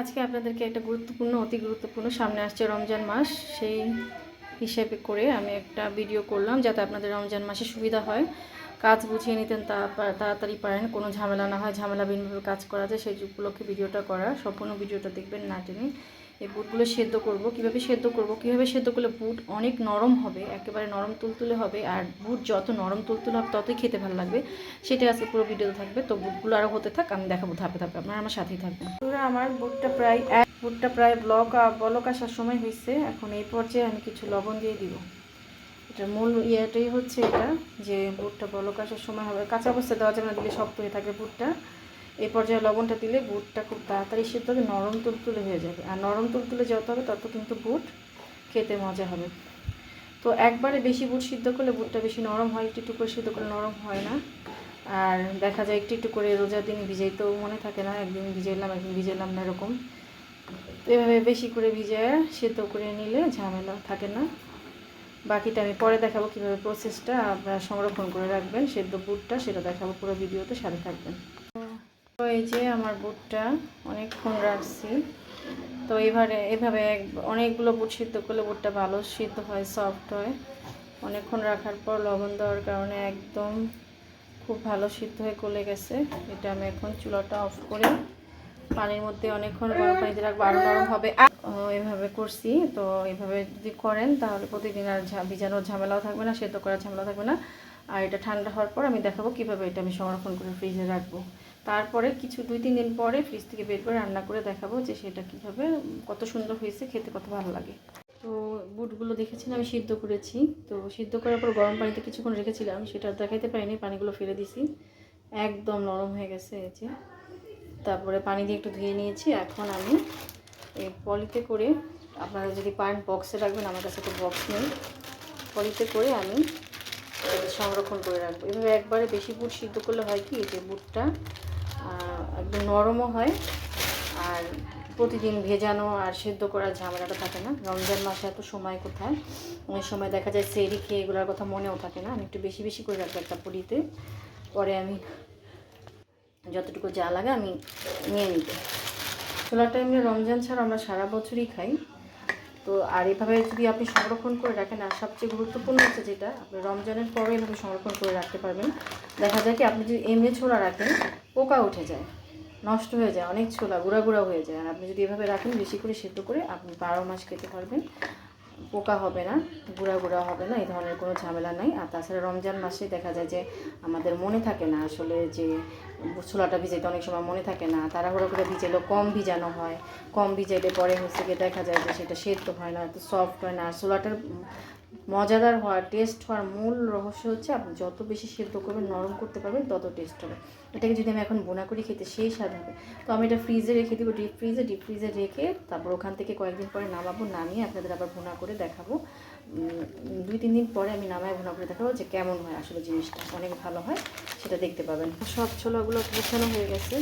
আজকে আপনাদেরকে একটা গুরুত্বপূর্ণ, অতি গুরুত্বপূর্ণ সামনে আসছে রমজান মাস। সেই হিসেবে করে আমি একটা ভিডিও করলাম যাতে আপনাদের রমজান মাসে সুবিধা হয়। কাজ বুঝিয়ে নিতেন তা তাড়াতাড়ি পারেন, কোনো ঝামেলা না হয়। ঝামেলা বিনভাবে কাজ করা যায়। সেই উপলক্ষে ভিডিওটা করা। সম্পূর্ণ ভিডিওটা দেখবেন না টেনে। এই বুটগুলো সেদ্ধ করব। কীভাবে সেদ্ধ করব? কীভাবে সেদ্ধ করলে বুট অনেক নরম হবে, একেবারে নরম তুলতুলে হবে, আর বুট যত নরম তুলতুলে হবে, ততই খেতে ভালো লাগবে। সেটাই আজকে পুরো ভিডিওতে থাকবে। তো বুটগুলো আরও হতে থাক, আমি দেখাবো ধাপে ধাপে। আপনারা আমার সাথেই থাকবেন। আমার বুটটা প্রায় এক, বুটটা প্রায় ব্লক বলক আসার সময় হয়েছে। এখন এই পর্যায়ে আমি কিছু লবণ দিয়ে দিব। এটার মূল ইয়েটাই হচ্ছে এটা, যে বুটটা বলক আসার সময় হবে। কাঁচা অবস্থায় দেওয়া যাবে না, দিলে শক্ত হয়ে থাকে বুটটা। এই পর্যায়ে লবণটা দিলে বুটটা খুব তাড়াতাড়ি সিদ্ধ হবে, নরম তুলতুলে হয়ে যাবে। আর নরম তুলতুলে যত হবে তত কিন্তু বুট খেতে মজা হবে। তো একবারে বেশি বুট সিদ্ধ করলে বুটটা বেশি নরম হয়, একটু একটু করে সিদ্ধ করলে নরম হয় না। আর দেখা যায় একটু একটু করে রোজার দিন ভিজাইতেও মনে থাকে না, একদিন ভিজাইলাম একদিন ভিজাইলাম না এরকম। এভাবে বেশি করে ভিজায় সিদ্ধ করে নিলে ঝামেলা থাকে না। বাকিটা আমি পরে দেখাবো কীভাবে প্রসেসটা আপনারা সংরক্ষণ করে রাখবেন। সেদ্ধ বুটটা সেটা দেখাবো পুরো ভিডিওতে, সাথে থাকবেন। তো এই যে আমার বুটটা অনেকক্ষণ রাখছি। তো এবারে এভাবে অনেকগুলো বুট সিদ্ধ করলে বুটটা ভালো সিদ্ধ হয় সফট হয়। অনেকক্ষণ রাখার পর লবণ দেওয়ার কারণে একদম খুব ভালো সিদ্ধ হয়ে গলে গেছে। এটা আমি এখন চুলাটা অফ করে পানির মধ্যে অনেকক্ষণ গরম পানিতে রাখব। আরও নরম হবে। এভাবে করছি। তো এভাবে যদি করেন তাহলে প্রতিদিন আর ভিজানোর ঝামেলাও থাকবে না, সেদ্ধ করার ঝামেলা থাকবে না। আর এটা ঠান্ডা হওয়ার পর আমি দেখাবো কীভাবে এটা আমি সংরক্ষণ করে ফ্রিজে রাখব। তারপরে কিছু দুই, তিন দিন পরে ফ্রিজ থেকে বের করে রান্না করে দেখাবো যে সেটা কীভাবে, কত সুন্দর হয়েছে, খেতে কত ভালো লাগে। তো বুটগুলো দেখেছেন আমি সিদ্ধ করেছি। তো সিদ্ধ করার পর গরম পানিতে কিছুক্ষণ রেখেছিলাম, সেটা দেখাইতে পারিনি, পানিগুলো ফেলে দিছি। একদম নরম হয়ে গেছে যে। তারপরে পানি দিয়ে একটু ধুয়ে নিয়েছি। এখন আমি এই পলিতে করে আপনারা যদি পান বক্সে রাখবেন, আমার কাছে তো বক্স নেই। পলিতে করে আমি সংরক্ষণ করে রাখব। এভাবে একবারে বেশি বুট সিদ্ধ করলে হয় কি, যে বুটটা একদম নরমও হয়, আর প্রতিদিন ভেজানো আর সেদ্ধ করার ঝামেলাটা থাকে না। রমজান মাসে এত সময় কোথায়? ওই সময় দেখা যায় সেরি খেয়ে এগুলোর কথা মনেও থাকে না। আমি একটু বেশি বেশি করে রাখব একটা পলিতে পরে আমি যতটুকু যা লাগে আমি নিয়ে নিব। ছোলাটা এমনি রমজান ছাড়া আমরা সারা বছরই খাই। তো আর এভাবে যদি আপনি সংরক্ষণ করে রাখেন, আর সবচেয়ে গুরুত্বপূর্ণ হচ্ছে যেটা, আপনি রমজানের পরে এভাবে সংরক্ষণ করে রাখতে পারবেন। দেখা যায় কি, আপনি যদি এমনি ছোলা রাখেন, পোকা উঠে যায়, নষ্ট হয়ে যায়, অনেক ছোলা, গুঁড়া গুঁড়া হয়ে যায়। আর আপনি যদি এভাবে রাখেন, বেশি করে সেদ্ধ করে আপনি বারো মাস খেতে পারবেন। পোকা হবে না, গুঁড়া গুঁড়া হবে না, এই ধরনের কোনো ঝামেলা নাই। আর তাছাড়া রমজান মাসে দেখা যায় যে আমাদের মনে থাকে না আসলে যে ছোলাটা ভিজাইতে অনেক সময় মনে থাকে না, তাড়াহুড়া করে ভিজাইলেও কম ভিজানো হয়। কম ভিজাইলে পরে হচ্ছে গিয়ে দেখা যায় যে সেটা সেদ্ধ হয় না সফট হয় না। আর ছোলাটার মজাদার হওয়ার টেস্ট হওয়ার মূল রহস্য হচ্ছে আপনি যত বেশি সেদ্ধ করবেন, নরম করতে পারবেন, তত টেস্ট হবে। এটাকে যদি আমি এখন বোনা করে, খেতে সেই স্বাদ হবে। তো আমি এটা ফ্রিজে রেখে দেবো ডিপ ফ্রিজে ডিপ ফ্রিজে রেখে তারপর ওখান থেকে কয়েকদিন পরে নামাবো, নামিয়ে আপনাদের আবার ভুনা করে দেখাবো। দুই, তিন দিন পরে আমি নামায় ভুনা করে দেখাবো যে কেমন হয় আসলে জিনিসটা, অনেক ভালো হয়, সেটা দেখতে পাবেন। সব ছোলাগুলো গোছানো হয়ে গেছে।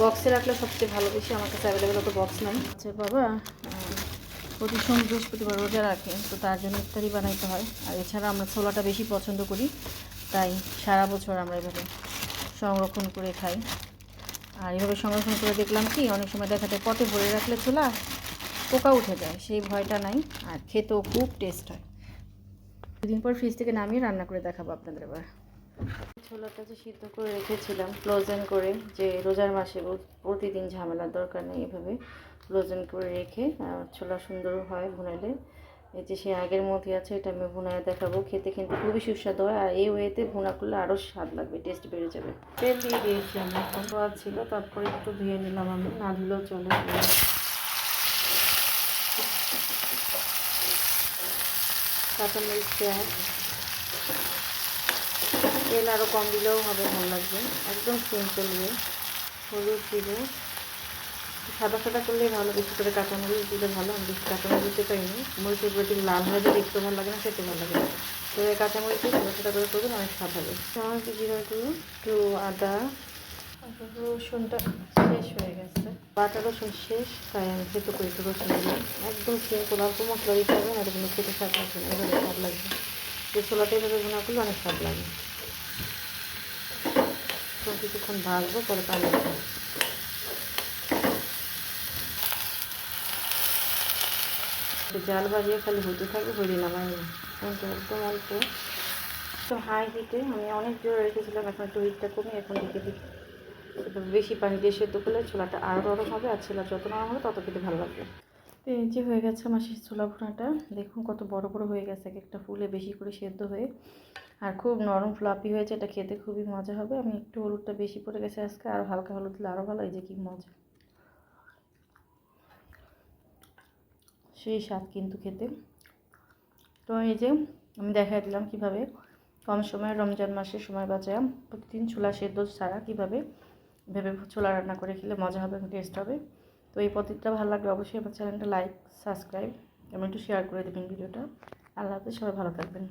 বক্সে রাখলে সবচেয়ে ভালো, বেশি আমার কাছে অ্যাভেলেবেল তো বক্স নাই। আচ্ছা বাবা প্রতি সোম বৃহস্পতিবার রোজা রাখে, তো তার জন্য ইফতারি বানাইতে হয়। আর এছাড়া আমরা ছোলাটা বেশি পছন্দ করি, তাই সারা বছর আমরা এভাবে সংরক্ষণ করে খাই। আর এভাবে সংরক্ষণ করে দেখলাম কি, অনেক সময় দেখা যায় পটে ভরে রাখলে ছোলা পোকা উঠে যায়, সেই ভয়টা নাই, আর খেতেও খুব টেস্ট হয়। দুদিন পর ফ্রিজ থেকে নামিয়ে রান্না করে দেখাবো আপনাদের এবার ছোলাটা যে সিদ্ধ করে রেখেছিলাম ফ্রোজেন করে, যে রোজার মাসে প্রতিদিন ঝামেলার দরকার নেই এভাবে ফ্রোজেন করে রেখে ছোলা সুন্দর হয় ভুনাইলে। এই যে সে আগের মধ্যে আছে, এটা আমি ভুনায় দেখাবো। খেতে কিন্তু খুবই সুস্বাদু হয়, আর এই ওয়েতে ভুনা করলে আরও স্বাদ লাগবে টেস্ট বেড়ে যাবে। তেল দিয়ে দিয়েছি আমি তো ছিল, তারপরে একটু ধুয়ে নিলাম আমি, না ধুলেও চলে। কাঁচামরিচ, পেঁয়াজ। তেল আরও কম দিলেও হবে, ভালো লাগবে। একদম সিম্পল ওয়ে হলুদ দিব সাদা সাদা করলেই ভালো, বেশি করে কাঁচামরিচ দিলে ভালো, আমি বেশি কাঁচামরিচ দিতে পারিনি। মরিচের প্রতি লাল হয়ে যায়, দেখতে ভালো লাগে না, খেতে ভালো লাগে তো এই কাঁচামরিচ দিয়ে সাদা সাদা করে করবেন, অনেক স্বাদ হবে। চামচ জিরা গুঁড়ো, একটু আদা রসুনটা শেষ হয়ে গেছে। বাটা রসুন শেষ, তাই আমি খেতে করি একটু রসুন দিয়ে একদম সিম্পল অল্প মশলা দিতে হবে না কিন্তু খেতে স্বাদ লাগবে এভাবে স্বাদ লাগবে। যে ছোলাটা এভাবে ভুনা করলে অনেক স্বাদ লাগে। কিছুক্ষণ ভাজবো, পরে পানি জাল বাজিয়ে খালি হতে থাকে হয়ে নামাই না একদম অল্প তো হাই হিটে আমি অনেক জোরে রেখেছিলাম, এখন একটু হিটটা কমে এখন দেখে দেখি বেশি পানি দিয়ে সেদ্ধ করলে ছোলাটা আরও নরম হবে, আর ছোলা যত নরম হবে তত খেতে ভালো লাগবে। তো এই যে হয়ে গেছে আমার সেই ছোলা ভুনাটা। দেখুন কত বড় বড় হয়ে গেছে, এক একটা ফুলে বেশি করে সেদ্ধ হয়ে। আর খুব নরম ফ্লাপি হয়েছে, এটা খেতে খুবই মজা হবে। আমি একটু হলুদটা বেশি পড়ে গেছে আজকে, আর হালকা হলুদ দিলে আরও ভালো, এই যে কি মজা। সেই স্বাদ কিন্তু খেতে। তো এই যে আমি দেখাই দিলাম কীভাবে কম সময়ে রমজান মাসের সময় বাঁচায়। প্রতিদিন ছোলা সেদ্ধ ছাড়া কীভাবে? ভেবে ছোলা রান্না করে খেলে মজা হবে টেস্ট হবে। তো এই পদ্ধতিটা ভালো লাগলে অবশ্যই আমার চ্যানেলটা লাইক, সাবস্ক্রাইব এবং একটু শেয়ার করে দেবেন ভিডিওটা। আল্লাহ হাফেজ, সবাই ভালো থাকবেন।